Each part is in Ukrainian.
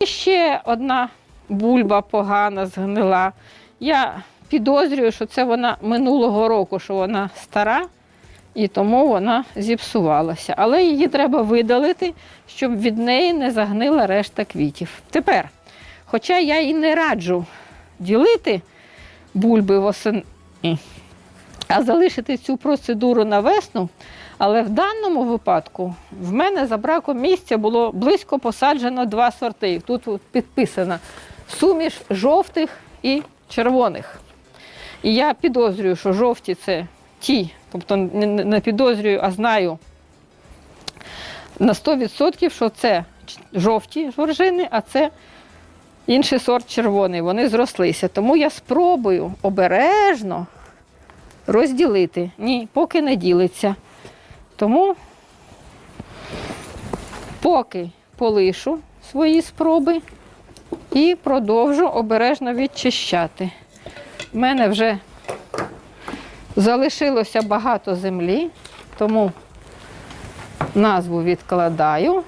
І ще одна бульба погана згнила. Я підозрюю, що це вона минулого року, що вона стара, і тому вона зіпсувалася. Але її треба видалити, щоб від неї не загнила решта квітів. Тепер, хоча я і не раджу ділити бульби восени, а залишити цю процедуру на весну. Але в даному випадку в мене за браком місця було близько посаджено два сорти. Тут підписано суміш жовтих і червоних. І я підозрюю, що жовті це ті, тобто не, підозрюю, а знаю на 100%, що це жовті жоржини, а це інший сорт червоний. Вони зрослися. Тому я спробую обережно розділити. Ні, поки не ділиться. Тому поки полишу свої спроби і продовжу обережно відчищати. У мене вже залишилося багато землі, тому назву відкладаю,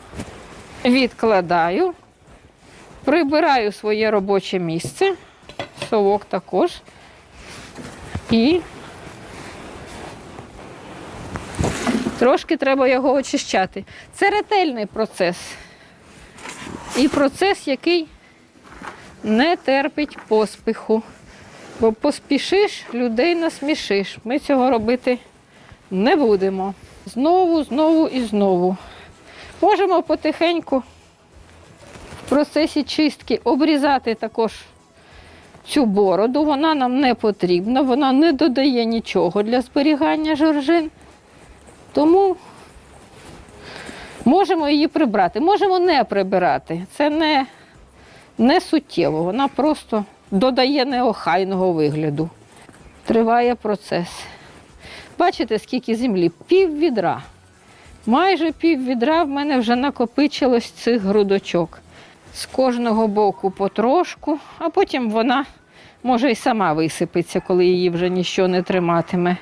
відкладаю, прибираю своє робоче місце, совок також. І Трошки треба його очищати. Це ретельний процес. І процес, який не терпить поспіху. Бо поспішиш, людей насмішиш. Ми цього робити не будемо. Знову, знову і знову. Можемо потихеньку в процесі чистки обрізати також цю бороду. Вона нам не потрібна, вона не додає нічого для зберігання жоржин. Тому можемо її прибрати, можемо не прибирати. Це не, не суттєво, вона просто додає неохайного вигляду. Триває процес. Бачите, скільки землі? Пів відра. Майже пів відра в мене вже накопичилось цих грудочок. З кожного боку потрошку, а потім вона може й сама висипеться, коли її вже ніщо не триматиме.